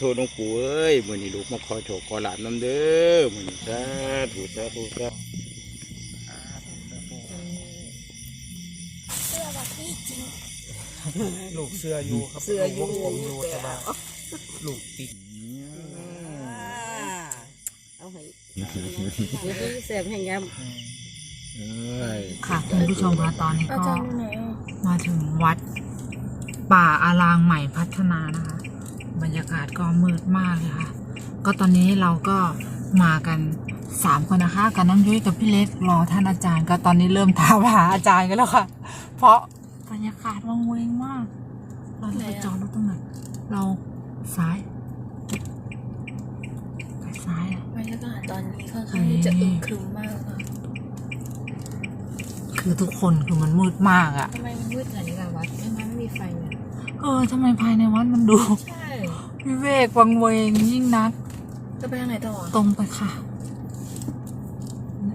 ธุหลวงปู่เอ้ยมื้อนี้ลูกมาขอโชคขอลาบน้ำเด้อมื้อนี้สาธุสาธุสาธุเสื้อแบบนี้จริงลูกเสื้ออยู่ครับเสื้ออยู่ลูกผมอยู่แต่ว่าลูกติดเอาให้เดี๋ยวนี้แสบแห่งยอืมเอ้ยค่ะคุณผู้ชมคะตอนนี้อาก็จารย์อยู่ไหนอะมาถึงวัดป่าอารางใหม่พัฒนานะคะ บรรยากาศก็มืดมากเลยค่ะ ก็ตอนนี้เราก็มากันสามคนนะคะกับน้องยุ้ยกับพี่เล็กรอท่านอาจารย์ ก็ตอนนี้เริ่มถามหาอาจารย์กันแล้วค่ะ เพราะบรรยากาศวังเวงมาก เราจะไปจอดรถตรงไหนเราซ้ายไปซ้ายอะบรรยากาศตอนนี้ค่อนข้างที่จะอึมครึมมากค่ะคือทุกคนคือมันมืดมากอะทำไมมันมืดขนาดนี้ล่ะวัดไม่ไม่มีไฟเลยเออทำไมภายในวัดมันดู ใช่ วิเวกวังเวงยิ่งนัก จะไปทางไหนต่อตรงไปค่ะ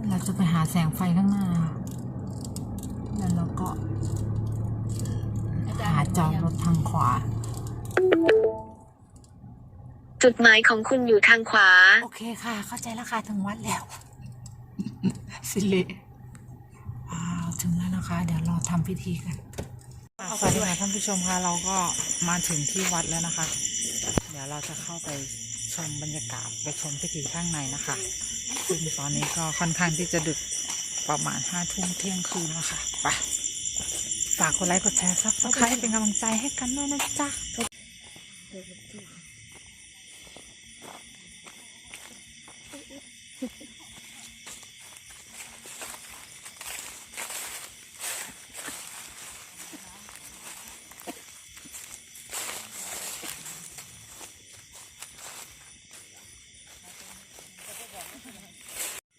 เราจะไปหาแสงไฟข้างหน้าค่ะแล้วเราก็ หาจอดรถทางขวา จุดหมายของคุณอยู่ทางขวา โอเคค่ะ เข้าใจแล้วค่ะถึงวัดแล้ว สิริว้าวถึงแล้วนะคะ เดี๋ยวเราทำพิธีกันสวัสดีค่ะท่านผู้ชมค่ะ เราก็มาถึงที่วัดแล้วนะคะเดี๋ ยวเราจะเข้าไปชมบรรยากาศไปชมพิธีข้างในนะคะซึ่งตอนนี้ก็ค่อนข้างที่จะดึกประมาณห้าทุ่มเที่ยงคืนแล้วค่ะไปฝากกดไลค์กดแชร์ซับสไครต์เป็นกำลังใจให้กันด้วยนะจ๊ะ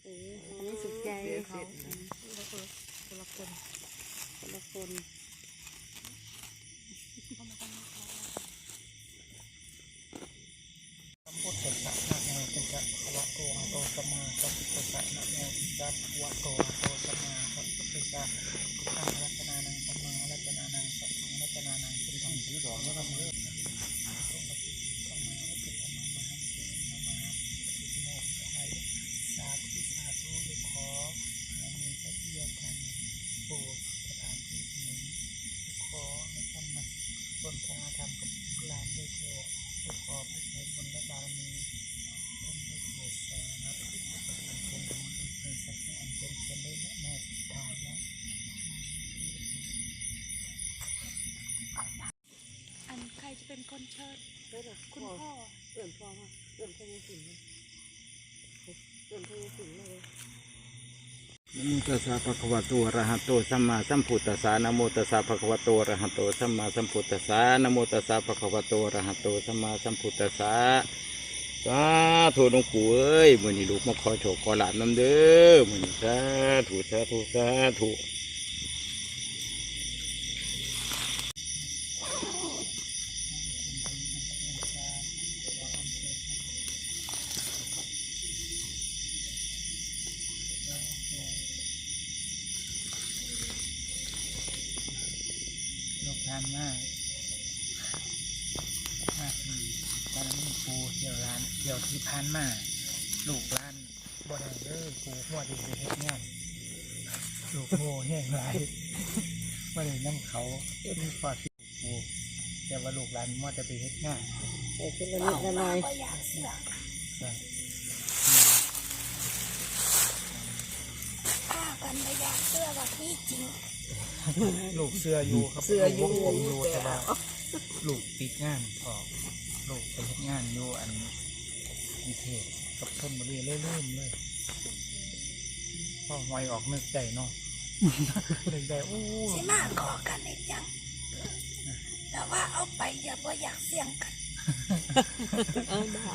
ำนี่สุดใจเขาคนละคนคนละคน พุทธัสสะนะโมตัสสะภะคะวะโตอะระหะโต สัมมาสัมพุทธัสสะนะโมตัสสะวะโตอะระหะโตสัมมาสัมพุทธัสสะพุทธังรัตนานังสัมมารัตนานังสัมมังรัตนานังพุทธังสีดอกแล้วก็มือต้องมาติต้อมาแล้วติดมามามามามาติโมกไทยสาธุสาธุลูกขออามีพระเทียทันโปรดสถานที่นี้ขอให้ท่านมาต้นทางธรรมกับลานด้วยเถิดขอขอบให้บุญและบารมีต้อง ให้เกิดแก่นะเป็นธรรมเป็นสัจจะอันเป็นเป็นได้และแน่ทายแล้วอันใครจะเป็นคนเชิญคุณพ่อเอื่อนพ่อมาเอื่อนพ่อยังสิงเลยเอื่อนพ่อยังสิงเลยนโมตัสสะภะคะวะโตอะระหะโตสัมมาสัมพุทธัสสะนโมตัสสะภะคะวะโตอะระหะโตสัมมาสัมพุทธัสสะนโมตัสสะภะคะวะโตอะระหะโตสัมมาสัมพุทธัสสะ สาธุหลวงปู่เอ้ยมือนี้ลูกมาขอโชคขอลาบน้ำเด้อมือนี้สาธุสาธุสาธุลูทานมาก มากอืมตอนนั้นปูเที่ยวร้านเที่ยวที่พานมาลูกร้านบ่ได้เลยปูหัวดีไปเฮ็ดงานลูกโง่แห้งหลายไม่ได้น้ำเขามีฟอดที่ปูแต่ว่าลูกร้านมัวจะไปเฮ็ดงานแต่ขึ้นละนิดละหน่อยก็อยากเสื้อใช่ข้ากันไม่อยากเสื้อแบบนี้จริง ลูกเสื้ออยู่ครับเสื้ออยู่ลูกผมอยู่แต่แต่ว่า ลูกติดงานออกลูกไปเฮ็ดงานอยู่อันกรุงเทพกับชนบุรีเรื่อยๆเลยพอหวยออกนึกใจเนาะนึกใจโอ้สิมาขอกันอีกยังแต่ว่าเอาไปอย่าว่าอยากเสี่ยงกันเออดา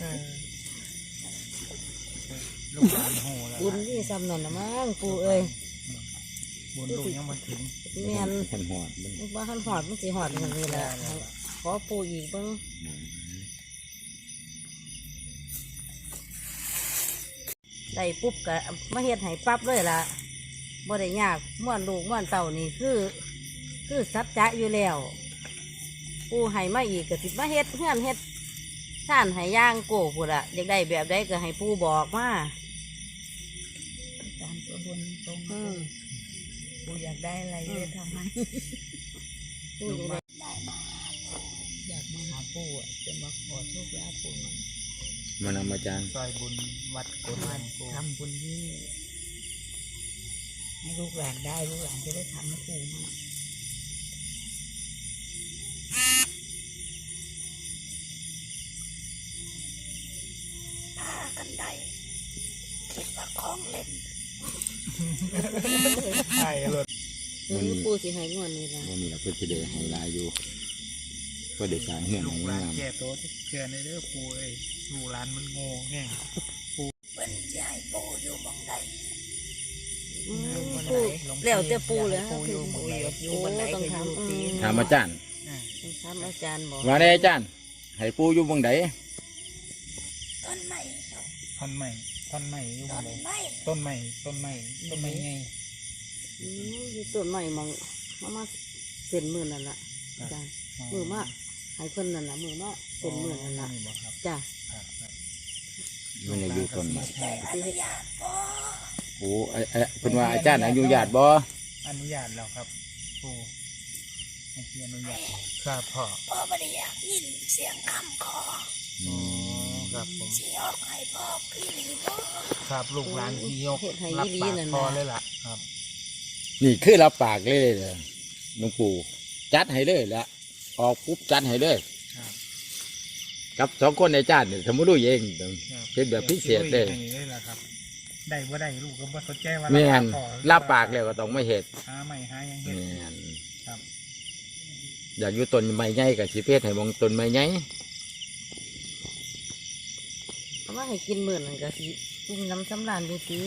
เออลูกหลานโหแล้วบุญนี่ซ้ำนั่นนะมั้งปูเอ้ยบุญลูกยังมาถึง แม่นท่านหอดมันว่าหันหอดมันสิหอดอย่างนี้แหละขอปูอีกเบ้างได้ปุ๊บก็มาเฮ็ดให้ปั๊บเลยล่ะบ่ได้ยากม่วนลูกม่วนเต่านี่คือ คือสัจจะอยู่แล้วปูให้มาอีกก็สิมาเฮ็ดเฮือนเฮ็ดท่านให้ย่างโก้พุ่นละอยากได้แบบใดก็ให้ปูบอกมาตามตัวบนตรง อืมกูอยากได้อะไรเลยทำให้ปู่อยากได้ได้มาอยากมาหาปู่อะจะมาขอโชคลาภปู่มันมานำอาจารย์ซอยบุญวัดโกนมาวันปูทำบุญที่ให้ลูกหลานได้ลูกหลานจะได้ทำให้ปู่มาพากันได้คิดว่าของเล่น ใช่รถเออปู่สิให้งวดนี้ละวันนี้เราเพื่อจะได้ให้ลายอยู่ ก็ได้สร้างเงื่อนลูให้กหลานงามแก่โตที่เชื่อในเด้อปูเอ้ยลูกหลานมันโง่แง่เป็นจะให้ปู่อยู่หมองใดอืมปู่แล้วแต่ปู่เลยปูอยู่หมองไหนอยู่บนไหนต้องก็อยู่ทำตีอืมถามอาจารย์อ่าต้องถามอาจารย์บอกว่าได้อาจารย์ให้ปูอยู่บงไดต้นไม้ท่อนใหม่ ท่อนใหม่อยู่หมต้องนไหนไม้ต้นใหม่ต้นใหม่ต้นใหม่ไงอืมอยู่ต้นใหม่มองมามาเส้นมือนั่นล่ะอาจารย์มือมาให้เพิ่นนั่นล่ะมือมาเส้นมือนั่นล่ะนี่บอกครับจ้ะครับครับมันจะอยู่ต้นไม้ได้อนุญาตพ่อโอ้ไอ้ไอ้เพิ่นว่าอาจารย์อนุญาตบ่อนุญาตแล้วครับปูให้ที่อนุญาตครับพ่อพ่อไม่ได้อยากยินเสียงคำขออ๋อ ครับผมเสียออกให้พ่อพี่หรือพ่อครับลูกหลานที่ยกเฮ็ดให้รับอีหลีปากนั่นพอน่ะเลยล่ะครับ นี่คือรับปากเลยเลยหลวงปู่จัดให้เลยแหละออกปุ๊บจัดให้เลยครับกับสองคนในอาจารย์เนี่ยสมมติรู้เองครับเป็นแบบพิเศษเลยให้เลยล่ะครับได้บ่ได้ลูกก็บ่สนใจว่าแม่นพอรับปากแล้วก็ต้องไม่เหตุหาใหม่หายังเฮ็ดแม่นครับอยากอยู่ต้นไม้ใหญ่กับสิเพศให้มองต้นไม้ใหญ่ เอามาให้กินมื้อนั่นก็สิกินน้ำสำราญดีติ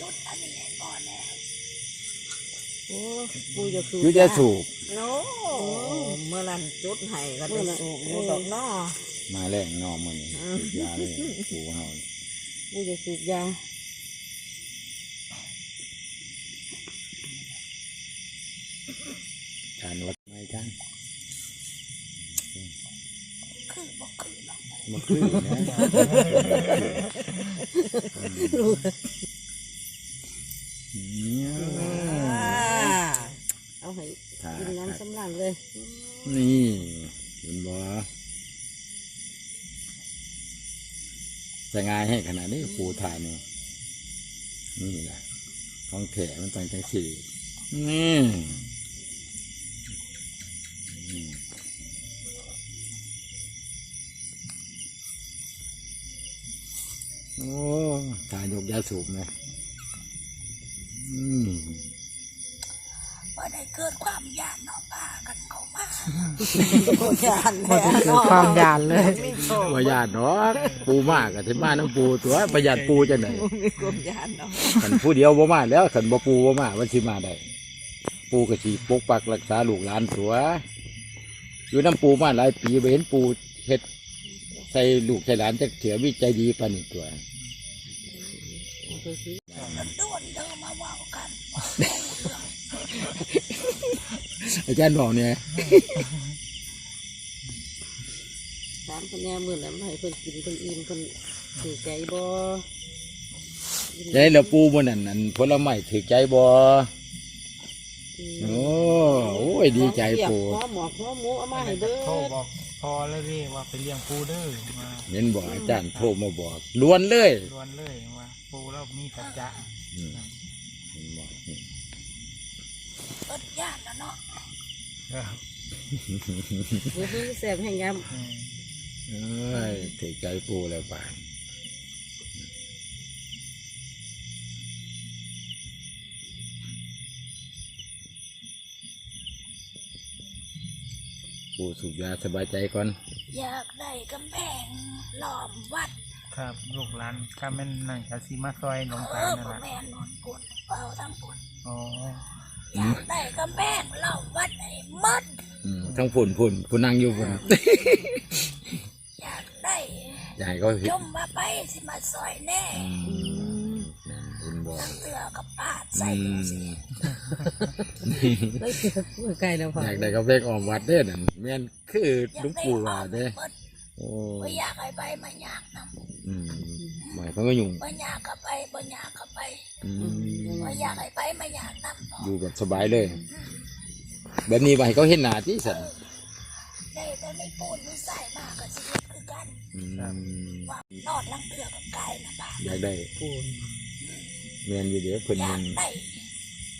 จุดอันนี้ให้พ่อแน่โอ้ปู่จะสูบอยู่จะสูบโน้เมื่อนั้นจุดให้ก็มื้ได้อนั้นสูบอยู่ดอกเนาะมาแรงนอมันนี่สูบยาเลยปู่เฮาปู่จะสูบยา มาขึ้นนะเอาให้กินน้ำสำราญเลย นี่เห็นบ่จะงายให้ขนาดนี้ปูถ่ายนี่นี่แหละของแถมันต้องจังสีนี่ โอ้ถ่ายยกยาสูบนะอืมบ่ได้เกิดความยากเนาะพากันเข้ามายานพอจะเกิดความยานเลยประหยัดเนาะปูมากกับที่บ้านน้ำปูตัวประหยัดปูจะไหนมีความยานเนาะขันผู้เดียวบ่มาแล้วขันบ่ปูบ่มาวันสิมาได้ปูกะสีปกปักรักษาลูกหลานตัวอยู่น้ำปูมาหลายปีไปเห็นปูเฮ็ด ใส่ลูกใส่หลานจะเถื่อวิจัยดีปานนี้ตัวโดนเดินมาเว่ากันอาจารย์บอกเนี่ยถามคนแน่มื้อนั้นให้เพิ่นกินเพิ่นอิ่มเพิ่นถือใจบ่ใจแล้วปูบนนั่นนั่นผลไม้ถือใจบ่โอ้โอ้ยดีใจปูหัวหมอกหัวหมูเอามาให้เบิโทรดบอก พอแล้วดิว่าไปเลี้ยงปูเด้อมาเห็นบอกอาจารย์โทรมาบอกล้วนเลยล้วนเลยว่าปูแล้วมีสัจจะอืมเห็นบอกนี่เอิดยากแล้วเนาะครับเบิดนี่แซ่บแห่งยามอืมเอ้ยถือใจปูแล้วป่าน ปูสูบยาสบายใจก่อน อยากได้กำแพงล้อมวัดครับลูกหลานข้าแม่นนั่นกะสิมาซอยหลวงเอตาอนั่นพ่อแหละแม่นอนปุ่นเฝ้าทั้งปุ่นอ๋ออยากได้กำแพงล้อมวัดให้หมด อืมทั้งฝุ่นฝุ่นคุณนั่งอยู่ฝุ่นอยากได้ อยากให้เขาเห็นจมมาไปสิมาซอยแน่ อืมนั่นเห็น บ่บอกตั้งเตือกับปาดอืใส่ดูสิมเลยเจอมือไกลแล้วพออยากได้กาแฟออมวัดเด้อนั่นแม่นคืออยาหลุกงได้ปู่เอาว่าเด้เบิดโอ้บ่อยากให้ไปมาอยากนำอืมหมายเขาก็ยุ่งบ่อยากก็ไปบ่อยากก็ไปอืมบ่อยากให้ไปมาอยากนำอยู่แบบสบายเลย แบบนี้ไปเขาเห็นหน้าที่สันได้แต่ไม่ปูนไม่ใส่มากกับชีวิตคือกันอืมว่านอดลังเตือกับกายนะบ้าอยากได้ ปูน แม่นอยู่เดี๋ยวเพิ่นอยามักนได้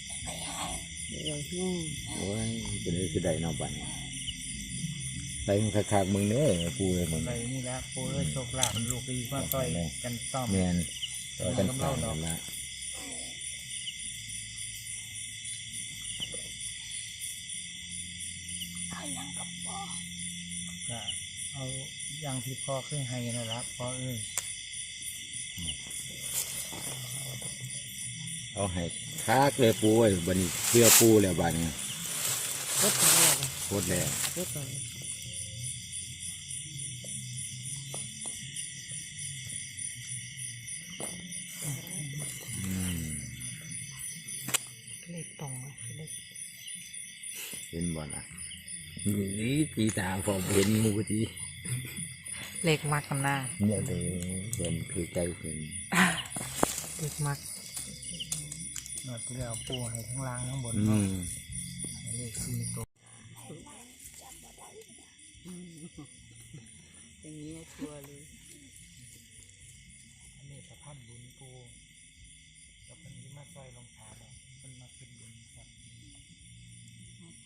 อยากได้แห้งเลยแห้งโอ้ยเป็นได้สิได้เนอกบ้านใส่มันคักๆมึงเด้อปู่เลยมึงไปนี่แล้วปูเอ้ยโชคลาภลูกดีมาต่อยกันซ่อมแม่นต่อกันสองกันละเอาหยังกับพ่อก็เอาอย่างที่พ่อเคยให้นั่นละพ่อเอ้ย เอาให้คักเลยปู่เอ้ยบัดนี้เชื่อปู่แล้วบัดนี้รถของเราโคตรแล้วรถของอืมเลขตรงเลยเลขเห็นบ่ล่ะนี่ตีตาพอเห็นหมูทีเลขมักกันหน้าเนี่ยเด้อเห็นคือใจเห็น เลขมัก หนวดที่แล้วปูให้ทั้งล่างทั้งบนอืเนาะมให้เลขสี่ตัวอย่างนี้ชัวร์เลยอันนี้สะพานบุญปูกับเป็นที่มาซอยลงขาเนาะเป็นมาขึ้นบุญครับ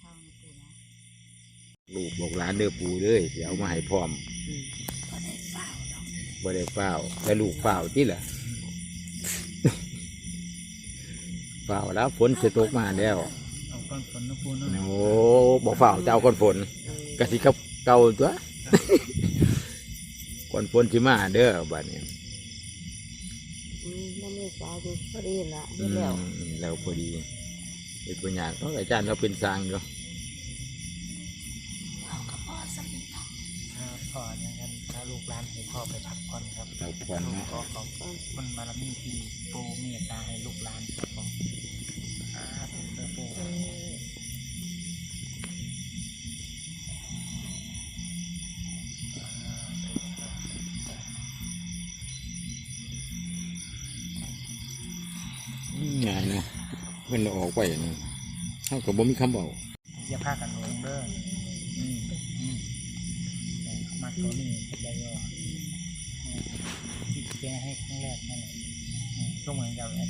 ข้างปูนะลูกบอกหลานเด้อปู่เลยเดี๋ยวเอามาให้พร้อมก็ได้เฝ้าดอกบ่ได้เฝ้าแต่ลูกเฝ้าที่ล่ะ เฝ้าแล้วฝนจะตกมาแล้วเอาก้อนฝนนะปูเนาะโอ้บ่เฝ้าเจ้าคนฝนกะสิกับเก่าตัวคนฝนสิมาเด้อบัดนี้อืมน้ำเมษาดูพอดีละอืเดี๋ยวมแล้วพอดีเป็นปัญญาต้องอาจารย์เราเป็นสร้างอยู่เอากับพ่อสมิทองถ้าพ่ออย่างนั้นถ้าลูกหลานให้พ่อไปพักผ่อนครับเราควันลูกเนาะขอขอบคุณบารมีที่ปูเมตตาให้ลูกหลานครับ งานนะเพิ่นออกไปนี่เฮาก็บ่มีคำเว้าอย่าพากันลงเด้ออืมอืมมาตัวนี้ได้ยอดที่แกให้ครั้งแรกนั่นแหละอืมก็เหมือนกับอันนี้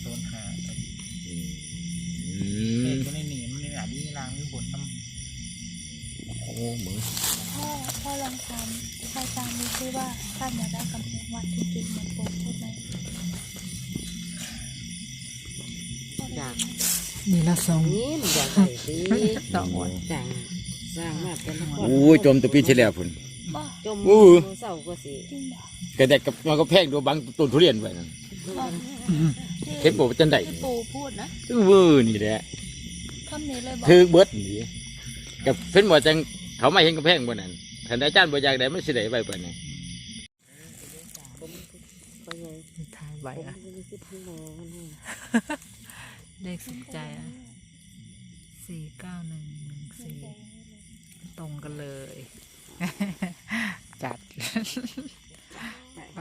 โซนหา เด็อืกมก็ในหนีมันในหนาดีรางหรือบนน้งโอ้เหมึงพ่อพ่อลองถามพระอาจารย์ดูซิว่าท่านอยากได้กำแพงวัดที่จริงเหมือนปู่พูดไหมอยากนี่ละสองนี่มันอยากได้สิสองวันจังสร้างมาเป็นนครโอ้ยจมตะปีที่แล้วพุ่นจมมือเศร้าก็สิจริงบ่กระแดกกับมันก็แพงดูบางต้นทุเรียนไว้นั่น เห็นบอกว่าจังได๋ที่ปู่พูดนะเวอร์นี่แหละคำนี้เลยบอกถือเบิดนี่กับเพิ่นบ่จังเขามาเห็นกระแพงบ่นั่นท่านอาจารย์บ่อยากได้มันสิได้ไว้ปานนี้ไปไงถ่ายใบผมอะจะมีสิบชั่วโมงมันให้เลขสุดใจอะสี่เก้าหนึ่งหนึ่งสี่ตรงกันเลย จัดไป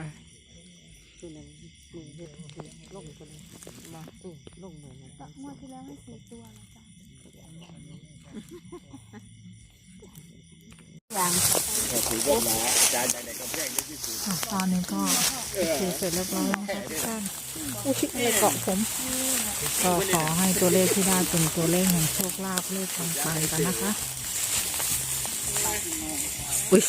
คือนั้นมือเฮ็ดลงคนมาเออลงเหมือนกันงวดที่แล้วให้สี่ตัวนะจ๊ะอย่างก็ถือว่าอาจารย์อยากได้กระตอนนี้ก็คือเสร็จเรียบร้อยแล้วนะคะทุกท่านอุ้ยเลขเกาะผมก็ขอให้ตัวเลขที่ได้เป็นตัวเลขแห่งโชคลาภเลขปังๆกันนะคะอุ้ย